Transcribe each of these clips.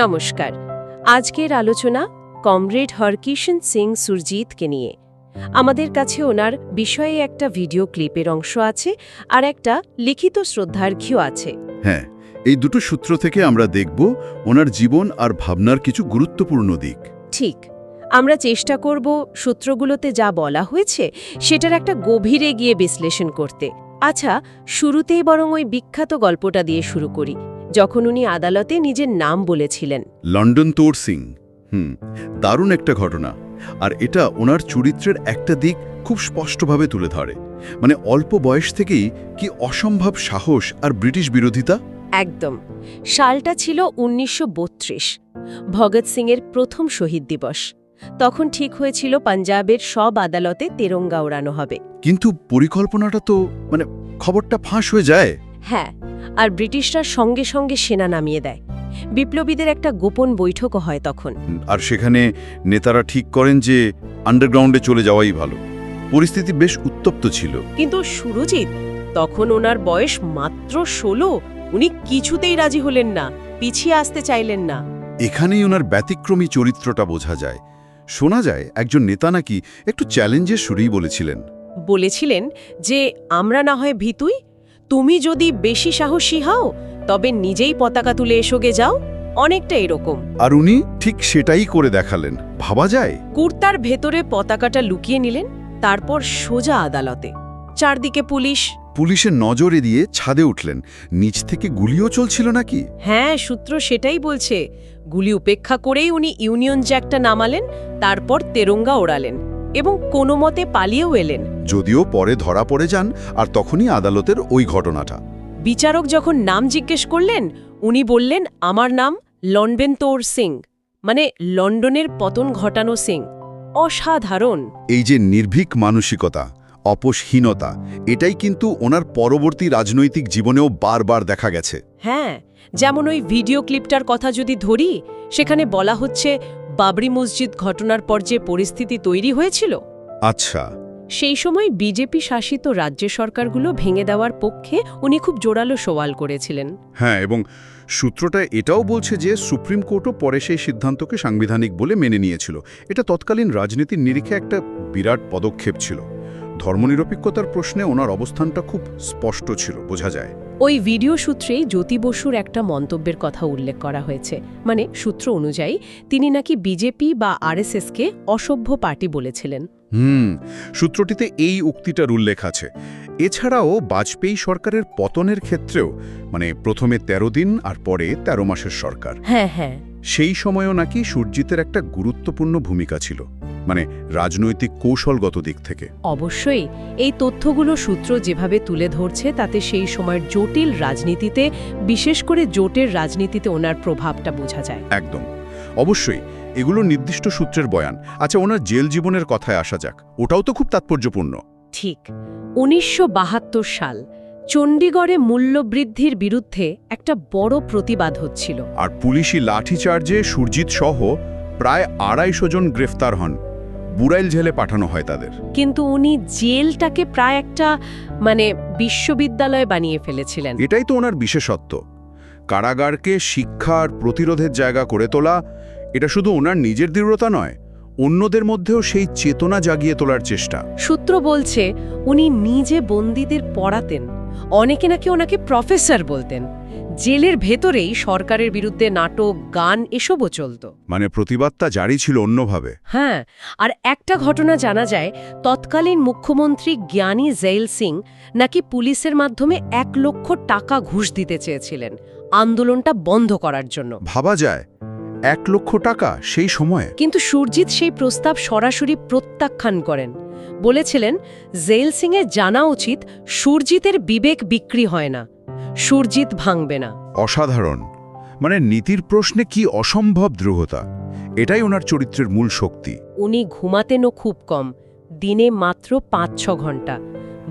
নমস্কার। আজকের আলোচনা কমরেড হরকিশন সিং সুরজিৎকে নিয়ে। আমাদের কাছে ওনার বিষয়ে একটা ভিডিও ক্লিপের অংশ আছে আর একটা লিখিত শ্রদ্ধার্ঘ্য আছে। হ্যাঁ এই দুটো সূত্র থেকে আমরা দেখব ওনার জীবন আর ভাবনার কিছু গুরুত্বপূর্ণ দিক। ঠিক আমরা চেষ্টা করব সূত্রগুলোতে যা বলা হয়েছে সেটার একটা গভীরে গিয়ে বিশ্লেষণ করতে। আচ্ছা শুরুতেই বরং ওই বিখ্যাত গল্পটা দিয়ে শুরু করি। যখন উনি আদালতে নিজের নাম বলেছিলেন। লন্ডন তোর সিং। হুম দারুণ একটা ঘটনা। আর এটা ওনার চরিত্রের একটা দিক খুব স্পষ্টভাবে তুলে ধরে। মানে অল্প বয়স থেকেই কি অসম্ভব সাহস আর ব্রিটিশ বিরোধিতা? একদম। সালটা ছিল উনিশশো বত্রিশ ভগৎ সিংয়ের প্রথম শহীদ দিবস। তখন ঠিক হয়েছিল পাঞ্জাবের সব আদালতে তেরঙ্গা ওড়ানো হবে। কিন্তু পরিকল্পনাটা তো মানে খবরটা ফাঁস হয়ে যায়। হ্যাঁ আর ব্রিটিশরা সঙ্গে সঙ্গে সেনা নামিয়ে দেয়। বিপ্লবীদের একটা গোপন বৈঠকও হয় তখন। আর সেখানে নেতারা ঠিক করেন যে আন্ডারগ্রাউন্ডে চলে যাওয়াই ভালো। পরিস্থিতি বেশ উত্তপ্ত ছিল। কিন্তু সুরজিৎ তখন ওনার বয়স মাত্র ষোলো উনি কিছুতেই রাজি হলেন না পিছিয়ে আসতে চাইলেন না। এখানেই ওনার ব্যতিক্রমী চরিত্রটা বোঝা যায়। শোনা যায় একজন নেতা নাকি একটু চ্যালেঞ্জের সুরেই বলেছিলেন। বলেছিলেন যে আমরা না হয় ভীতুই তুমি যদি বেশি সাহসী হও তবে নিজেই পতাকা তুলে এসোগে যাও। অনেকটা এরকম। আর উনি ঠিক সেটাই করে দেখালেন। ভাবা যায়? কুর্তার ভেতরে পতাকাটা লুকিয়ে নিলেন তারপর সোজা আদালতে। চারদিকে পুলিশ। পুলিশের নজরে দিয়ে ছাদে উঠলেন। নিচ থেকে গুলিও চলছিল নাকি? হ্যাঁ সূত্র সেটাই বলছে। গুলি উপেক্ষা করেই উনি ইউনিয়ন জ্যাকটা নামালেন তারপর তেরঙ্গা ওড়ালেন। এবং কোনো মতে পালিয়েও এলেন। যদিও পরে ধরা পড়ে যান আর তখনই আদালতের ওই ঘটনাটা। বিচারক যখন নাম জিজ্ঞেস করলেন উনি বললেন আমার নাম লন্ডন তোর সিং। মানে লন্ডনের পতন ঘটানো সিং। অসাধারণ। এই যে নির্ভীক মানসিকতা অপসহীনতা এটাই কিন্তু ওনার পরবর্তী রাজনৈতিক জীবনেও বারবার দেখা গেছে। হ্যাঁ যেমন ওই ভিডিও ক্লিপটার কথা যদি ধরি সেখানে বলা হচ্ছে বাবরি মসজিদ ঘটনার পর যে পরিস্থিতি তৈরি হয়েছিল আচ্ছা। সেই সময় বিজেপি শাসিত রাজ্য সরকারগুলো ভেঙে দেওয়ার পক্ষে উনি খুব জোরালো সওয়াল করেছিলেন। হ্যাঁ এবং সূত্রটা এটাও বলছে যে সুপ্রিম কোর্টও পরে সেই সিদ্ধান্তকে সাংবিধানিক বলে মেনে নিয়েছিল। এটা তৎকালীন রাজনীতির নিরিখে একটা বিরাট পদক্ষেপ ছিল। ধর্মনিরপেক্ষতার প্রশ্নে ওনার অবস্থানটা খুব স্পষ্ট ছিল বোঝা যায়। ওই ভিডিও সূত্রেই জ্যোতি বসুর একটা মন্তব্যের কথা উল্লেখ করা হয়েছে। মানে সূত্র অনুযায়ী তিনি নাকি বিজেপি বা আরএসএসকে অসভ্য পার্টি বলেছিলেন। হুম সূত্রটিতে এই উক্তিটার উল্লেখ আছে। এছাড়াও বাজপেয়ী সরকারের পতনের ক্ষেত্রেও মানে প্রথমে ১৩ দিন আর পরে ১৩ মাসের সরকার। হ্যাঁ হ্যাঁ। সেই সময়ও নাকি সূর্জিতের একটা গুরুত্বপূর্ণ ভূমিকা ছিল মানে রাজনৈতিক কৌশলগত দিক থেকে। অবশ্যই এই তথ্যগুলো সূত্র যেভাবে তুলে ধরছে তাতে সেই সময়ের জটিল রাজনীতিতে বিশেষ করে জোটের রাজনীতিতে ওনার প্রভাবটা বোঝা যায়। একদম। অবশ্যই এগুলো নির্দিষ্ট সূত্রের বয়ান। আচ্ছা ওনার জেল জীবনের কথায় আসা যাক। ওটাও তো খুব তাৎপর্যপূর্ণ। ঠিক। উনিশশো বাহাত্তর সাল চণ্ডীগড়ে মূল্যবৃদ্ধির বিরুদ্ধে একটা বড় প্রতিবাদ হচ্ছিল। আর পুলিশি লাঠিচার্জে সুরজিৎ সহ প্রায় আড়াইশো জন গ্রেফতার হন। বুড়াইল জেলে পাঠানো হয় তাদের। কিন্তু উনি জেলটাকে প্রায় একটা মানে বিশ্ববিদ্যালয় বানিয়ে ফেলেছিলেন। এটাই তো ওনার বিশেষত্ব। কারাগারকে শিক্ষার প্রতিরোধের জায়গা করে তোলা এটা শুধু ওনার নিজের দৃঢ়তা নয় অন্যদের মধ্যেও সেই চেতনা জাগিয়ে তোলার চেষ্টা। সূত্র বলছে উনি নিজে বন্দীদের পড়াতেন। অনেকে নাকি ওনাকে প্রফেসর বলতেন। জেলের ভেতরেই সরকারের বিরুদ্ধে নাটক গান এসবও চলত। মানে প্রতিবাদটা জারি ছিল অন্যভাবে। হ্যাঁ আর একটা ঘটনা জানা যায় তৎকালীন মুখ্যমন্ত্রী জ্ঞানী জেইল সিং নাকি পুলিশের মাধ্যমে এক লক্ষ টাকা ঘুষ দিতে চেয়েছিলেন আন্দোলনটা বন্ধ করার জন্য। ভাবা যায় এক লক্ষ টাকা সেই সময়ে। কিন্তু সুরজিৎ সেই প্রস্তাব সরাসরি প্রত্যাখ্যান করেন। বলেছিলেন জেইল সিংয়ের জানা উচিত সুরজিতের বিবেক বিক্রি হয় না সুরজিৎ ভাঙবে না। অসাধারণ। মানে নীতির প্রশ্নে কি অসম্ভব দ্রুহতা? এটাই ওনার চরিত্রের মূল শক্তি। উনি ঘুমাতেনও খুব কম দিনে মাত্র পাঁচ ছ ঘণ্টা।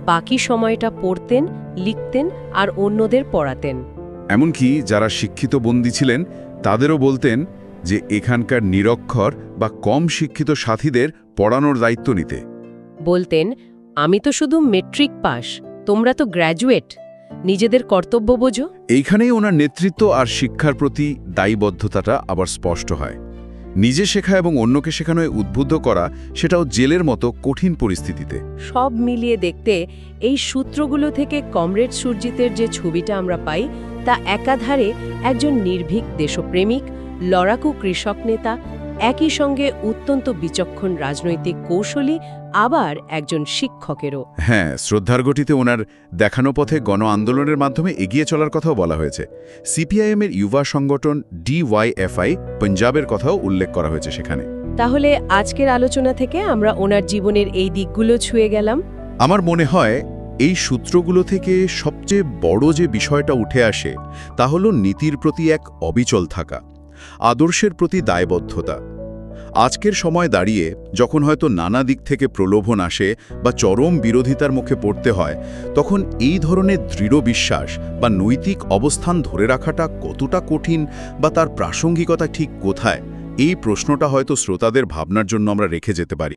বাকি সময়টা পড়তেন লিখতেন আর অন্যদের পড়াতেন। এমনকি যারা শিক্ষিত বন্দী ছিলেন তাদেরও বলতেন যে এখানকার নিরক্ষর বা কম শিক্ষিত সাথীদের পড়ানোর দায়িত্ব নিতে। বলতেন আমি তো শুধু মেট্রিক পাস। তোমরা তো গ্র্যাজুয়েট নিজেদের কর্তব্য বোঝো। এইখানেই ওনার নেতৃত্ব আর শিক্ষার প্রতি দায়বদ্ধতাটা আবার স্পষ্ট হয়। নিজে শেখা এবং অন্যকে শেখানোয় উদ্বুদ্ধ করা সেটাও জেলের মতো কঠিন পরিস্থিতিতে। সব মিলিয়ে দেখতে এই সূত্রগুলো থেকে কমরেড সুরজিতের যে ছবিটা আমরা পাই তা একাধারে একজন নির্ভীক দেশপ্রেমিক লড়াকু কৃষক নেতা একই সঙ্গে অত্যন্ত বিচক্ষণ রাজনৈতিক কৌশলী আবার একজন শিক্ষকেরও। হ্যাঁ শ্রদ্ধার গতিতে ওনার দেখানো পথে গণ আন্দোলনের মাধ্যমে এগিয়ে চলার কথাও বলা হয়েছে। সিপিআইএমের ইউবা সংগঠন ডিওয়াইএফআই পঞ্জাবের কথাও উল্লেখ করা হয়েছে সেখানে। তাহলে আজকের আলোচনা থেকে আমরা ওনার জীবনের এই দিকগুলো ছুঁয়ে গেলাম। আমার মনে হয় এই সূত্রগুলো থেকে সবচেয়ে বড় যে বিষয়টা উঠে আসে তা হল নীতির প্রতি এক অবিচল থাকা। আদর্শের প্রতি দায়বদ্ধতা। আজকের সময় দাঁড়িয়ে যখন হয়তো নানা দিক থেকে প্রলোভন আসে বা চরম বিরোধিতার মুখে পড়তে হয়, তখন এই ধরনের দৃঢ় বিশ্বাস বা নৈতিক অবস্থান ধরে রাখাটা কতটা কঠিন বা তার প্রাসঙ্গিকতা ঠিক কোথায়, এই প্রশ্নটা হয়তো শ্রোতাদের ভাবনার জন্য আমরা রেখে যেতে পারি।